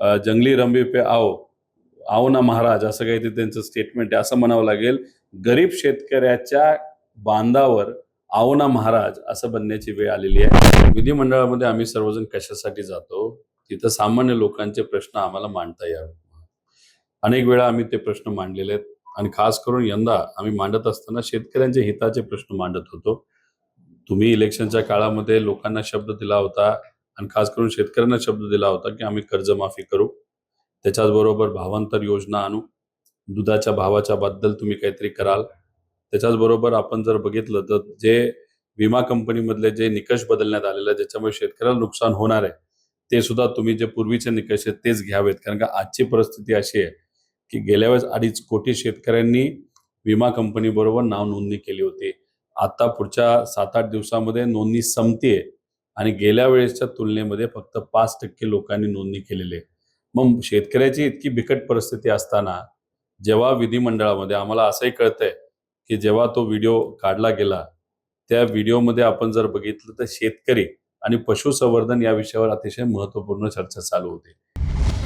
जंगली रंबी पे आओ. आओ ना महाराज असं काही ते त्यांचं स्टेटमेंट आहे असं म्हणावं लागेल. गरीब शेतकऱ्याच्या बांधावर आओ ना महाराज असं बनण्याची वेळ आलेली आहे. विधिमंडळामध्ये आम्ही सर्वजण कशासाठी जातो? तिथं सामान्य लोकांचे प्रश्न आम्हाला मांडता यावे. अनेक वेळा आम्ही ते प्रश्न मांडलेले आहेत. आणि खास करून यंदा आम्ही मांडत असताना शेतकऱ्यांच्या हिताचे प्रश्न मांडत होतो. तुम्ही इलेक्शनच्या काळामध्ये लोकांना शब्द दिला होता आणि खास करून शेतकऱ्यांना शब्द दिला होता की आम्ही कर्जमाफी करू. त्याच्याच बरोबर भावांतर योजना आणू. दुधाच्या भावाच्या बद्दल तुम्ही काहीतरी कराल. त्याच्याच बरोबर आपण जर बघितलं तर जे विमा कंपनीमधले जे निकष बदलण्यात आलेले ज्याच्यामुळे शेतकऱ्याला नुकसान होणार आहे ते सुद्धा तुम्ही जे पूर्वीचे निकष आहेत तेच घ्यावेत. कारण का आजची परिस्थिती अशी आहे की गेल्या वेळेस अडीच कोटी शेतकऱ्यांनी विमा कंपनीबरोबर नाव नोंदणी केली होती. आता पुढच्या सात आठ दिवसामध्ये नोंदणी संपतीये. आणि गेल्या वेळेसच्या तुलनेमध्ये फक्त पाच टक्के लोकांनी नोंदणी केलेली आहे. मग शेतकऱ्याची इतकी बिकट परिस्थिती असताना जेव्हा विधिमंडळामध्ये आम्हाला असंही कळतंय की जेव्हा तो व्हिडिओ काढला गेला त्या व्हिडिओमध्ये आपण जर बघितलं तर शेतकरी आणि पशुसंवर्धन या विषयावर अतिशय महत्त्वपूर्ण चर्चा चालू होती.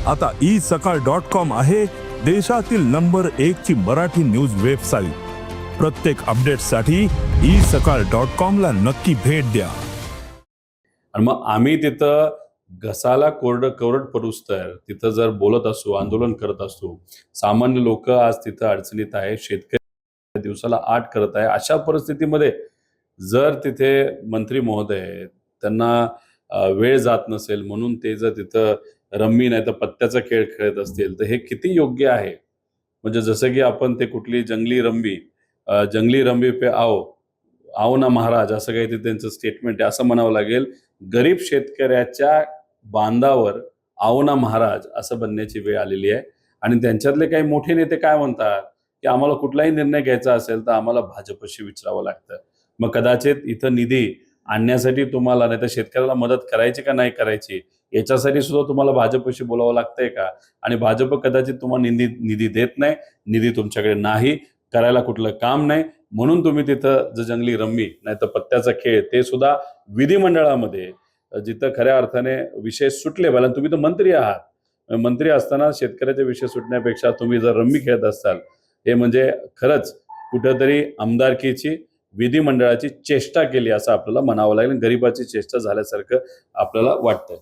आता ई सकाळ डॉट कॉम आहे देशातील नंबर एक ची मराठी न्यूज वेबसाईट. प्रत्येक अपडेटसाठी ई सकाळ डॉट कॉम ला नक्की भेट द्या. आणि मग आम्ही तिथं घसाला कोरड कोरड पडूस तर तिथं जर बोलत असू आंदोलन करत असू सामान्य लोक आज तिथं अडचणीत आहे शेतकरी दिवसाला आठ करत आहे. अशा परिस्थितीमध्ये जर तिथे मंत्री महोदय त्यांना वेळ जात नसेल म्हणून ते जर तिथं रम्मी नाही तर पत्त्याचा खेळ खेळत असतील तर हे किती योग्य आहे? म्हणजे जसं की आपण ते कुठली जंगली रंबी जंगली रंबी पे आओ आओ ना महाराज असं काही ते त्यांचं स्टेटमेंट आहे असं म्हणावं लागेल गरीब शेतकऱ्याच्या बांधावर आओ ना महाराज असं बनण्याची वेळ आलेली आहे. आणि त्यांच्यातले काही मोठे नेते काय म्हणतात? की आम्हाला कुठलाही निर्णय घ्यायचा असेल तर आम्हाला भाजपशी विचारावं लागतं. मग कदाचित इथं निधी आणण्यासाठी तुम्हाला नाही तर शेतकऱ्याला मदत करायची का नाही करायची याच्यासाठी सुद्धा तुम्हाला भाजपशी बोलावं लागतंय का? आणि भाजप कदाचित तुम्हाला निधी निधी देत नाही निधी तुमच्याकडे नाही करायला कुठलं काम नाही म्हणून तुम्ही तिथं जर जंगली रम्मी नाही तर पत्त्याचा खेळ ते सुद्धा विधिमंडळामध्ये जिथं खऱ्या अर्थाने विषय सुटले पाहिजे तुम्ही तर मंत्री आहात. मंत्री असताना शेतकऱ्याचे विषय सुटण्यापेक्षा तुम्ही जर रम्मी खेळत असाल हे म्हणजे खरंच कुठंतरी आमदारकीची विधिमंडळाची चेष्टा केली असं आपल्याला म्हणावं लागेल. गरिबाची चेष्टा झाल्यासारखं आपल्याला वाटतं